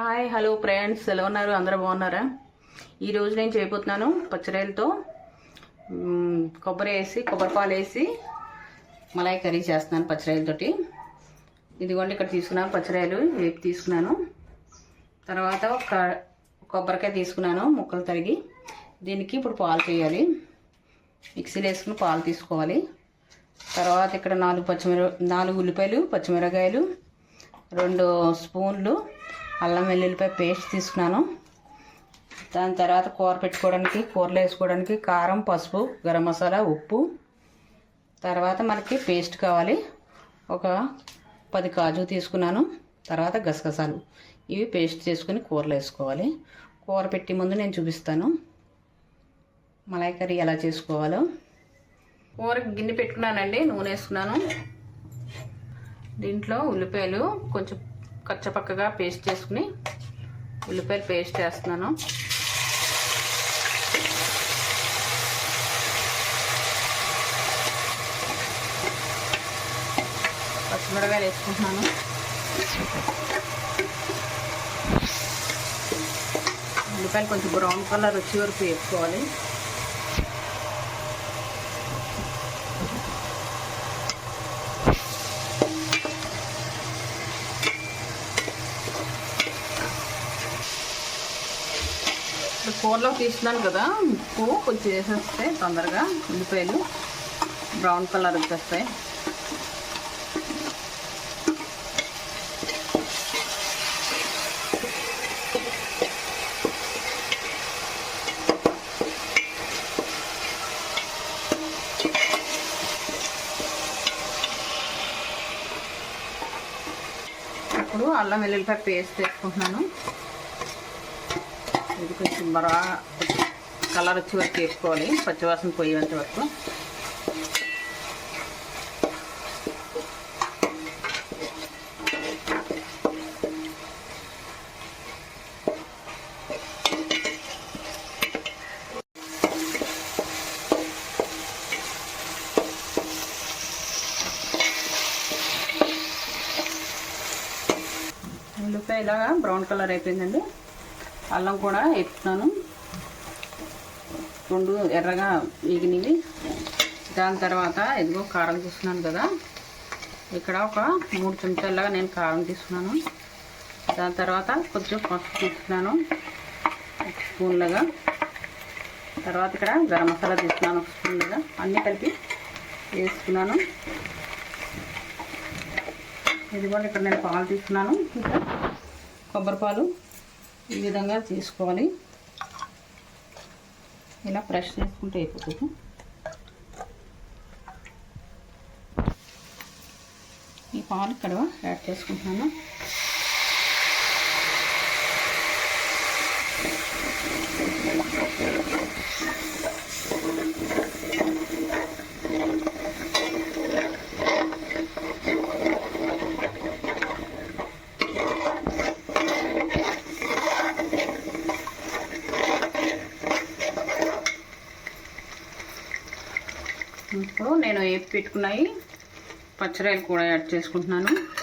Hi hello friends. ఎలా ఉన్నారు? అందరూ బాగున్నారా? ఈరోజు నేను చేయబోతున్నాను పచ్చిరాయలతో కొబ్బరి వేసి కొబ్బరి పాలు వేసి మలాయి కర్రీ చేస్తున్నాను పచ్చిరాయలతోటి ఇదిగోండి ఇక్కడ తీసుకున్నాను పచ్చిరాయలు వేపు తీసుకున్నాను. తర్వాత ఒక కొబ్బరికాయ తీసుకున్నాను ముక్కలు తరిగి. దీనికి ఇప్పుడు పాలు చేయాలి. మిక్సీలో వేసుకుని పాలు తీసుకోవాలి. తర్వాత ఇక్కడ నాలుగు పచ్చిమిర నాలుగు ఉల్లిపాయలు పచ్చిమిరకాయలు రెండు స్పూన్లు అల్లం వెల్లుల్లిపాయ పేస్ట్ తీసుకున్నాను. దాని తర్వాత కూర పెట్టుకోవడానికి కూరలు వేసుకోవడానికి కారం పసుపు గరం మసాలా ఉప్పు. తర్వాత మనకి పేస్ట్ కావాలి. ఒక పది కాజు తీసుకున్నాను. తర్వాత గసగసాలు. ఇవి పేస్ట్ చేసుకుని కూరలో వేసుకోవాలి. కూర పెట్టి ముందు నేను చూపిస్తాను. మలై కర్రీ ఎలా చేసుకోవాలో. కూర గిన్నె పెట్టుకున్నానండి. నూనె వేసుకున్నాను. దీంట్లో ఉల్లిపాయలు కొంచెం కచ్చపక్కగా పేస్ట్ చేసుకుని ఉల్లిపాయలు పేస్ట్ వేస్తున్నాను పచ్చిమిరకాయలు వేసుకుంటున్నాను. ఉల్లిపాయలు కొంచెం బ్రౌన్ కలర్ వచ్చే వరకు వేసుకోవాలి. ఇప్పుడు కూరలో తీసినాను కదా. ఉప్పు కొంచెం వేసేస్తే తొందరగా ఉల్లిపాయలు బ్రౌన్ కలర్ వచ్చేస్తాయి. ఇప్పుడు అల్లం వెల్లుల్లిపాయ పేస్ట్ వేసుకుంటున్నాను. ఇది కొంచెం మరా కలర్ వచ్చే వరకు వేసుకోవాలి. పచ్చివాసన పోయేంత వరకు. ఉల్లిపాయ ఇలాగా బ్రౌన్ కలర్ అయిపోయిందండి. అల్లం కూడా వేస్తున్నాను రెండు ఎర్రగా వేగినవి. దాని తర్వాత ఇదిగో కారం తీసుకున్నాను కదా. ఇక్కడ ఒక మూడు చెంచాలాగా నేను కారం తీసుకున్నాను దాని తర్వాత కొంచెం పసుపు తీసుకున్నాను ఒక స్పూన్లుగా. తర్వాత ఇక్కడ గరం మసాలా తీసుకున్నాను ఒక స్పూన్లుగా. అన్నీ కలిపి వేసుకున్నాను ఇది కూడా ఇక్కడ నేను పాలు తీసుకున్నాను ఇంకా కొబ్బరి పాలు ఈ విధంగా తీసుకోవాలి. ఇలా బ్రష్ చేసుకుంటే అయిపోతుంది. ఈ పాలు ఇక్కడ యాడ్ చేసుకుంటున్నాను ఇప్పుడు పెట్టుకున్నాయి. పచ్చరాయలు కూడా యాడ్ చేసుకుంటున్నాను.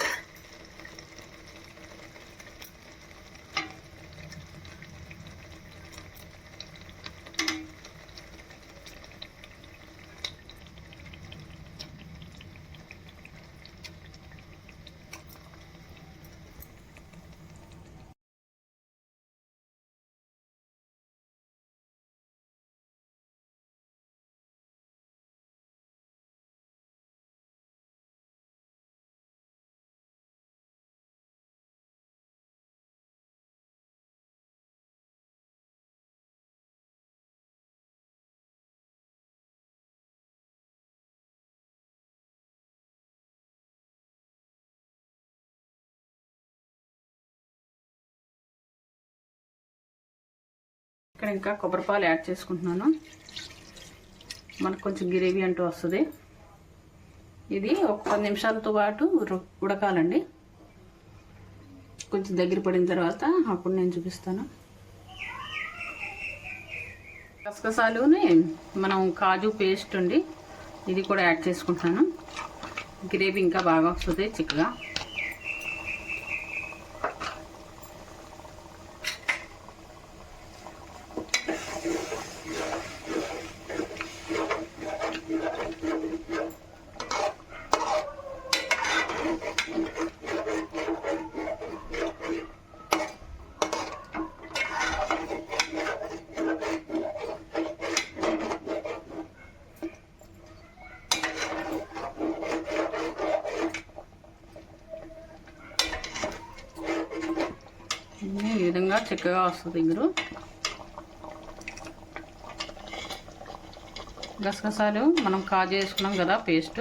ఇక్కడ ఇంకా కొబ్బరిపాలు యాడ్ చేసుకుంటున్నాను. మనకు కొంచెం గ్రేవీ అంటూ వస్తుంది. ఇది ఒక పది నిమిషాలతో పాటు ఉడకాలండి. కొంచెం దగ్గర పడిన తర్వాత అప్పుడు నేను చూపిస్తాను. గసగసాలుని మనం కాజు పేస్ట్ ఉండి ఇది కూడా యాడ్ చేసుకుంటాను గ్రేవీ ఇంకా బాగా వస్తుంది చిక్కగా. ఈ విధంగా చక్కగా వస్తుంది మీరు గసగసాలు మనం కాజు చేసుకున్నాం కదా పేస్ట్.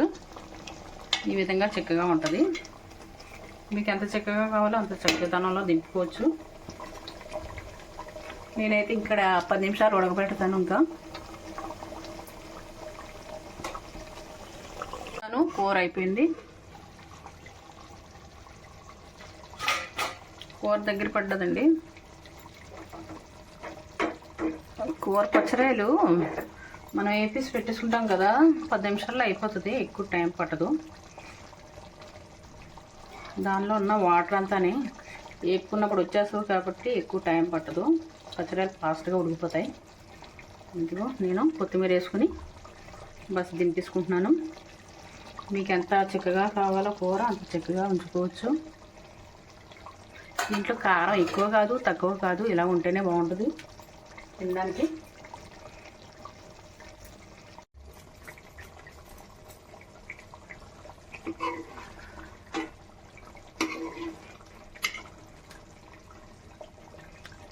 ఈ విధంగా చక్కగా ఉంటుంది. మీకు ఎంత చక్కగా కావాలో అంత చక్కదనంలో దింపుకోవచ్చు. నేనైతే ఇక్కడ పది నిమిషాలు ఉడకబెడతాను ఇంకా. కూర అయిపోయింది. కూర దగ్గర పడ్డదండి. కూర పచ్చరాయలు మనం వేపేసి పెట్టేసుకుంటాం కదా పది నిమిషాల్లో అయిపోతుంది ఎక్కువ టైం పట్టదు. దానిలో ఉన్న వాటర్ అంతానే వేపుకున్నప్పుడు వచ్చేస్తుంది కాబట్టి ఎక్కువ టైం పట్టదు. పచ్చరాయలు ఫాస్ట్గా ఉడికిపోతాయి. ఇందులో నేను కొత్తిమీర వేసుకుని బస్ దింపేసుకుంటున్నాను. మీకు ఎంత చిక్కగా కావాలో కూర అంత చక్కగా ఉంచుకోవచ్చు. దీంట్లో కారం ఎక్కువ కాదు తక్కువ కాదు ఇలా ఉంటేనే బాగుంటుంది. తినడానికి.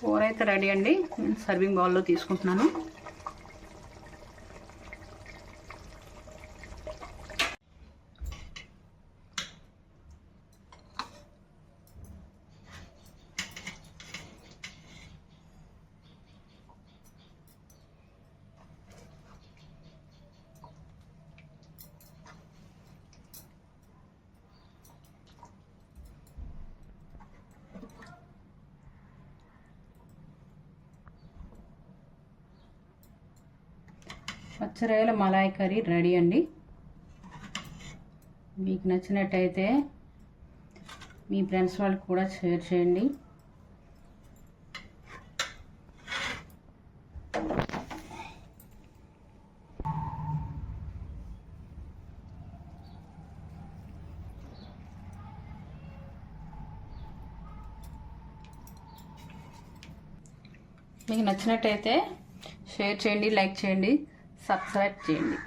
కూర అయితే రెడీ అండి. నేను సర్వింగ్ బౌల్లో తీసుకుంటున్నాను. పచ్చరయ్యల మలాయ్ కర్రీ రెడీ అండి. మీకు నచ్చినట్టయితే మీ ఫ్రెండ్స్ వాళ్ళకి కూడా షేర్ చేయండి. మీకు నచ్చినట్టయితే షేర్ చేయండి లైక్ చేయండి. సబ్స్క్రైబ్ చేయండి.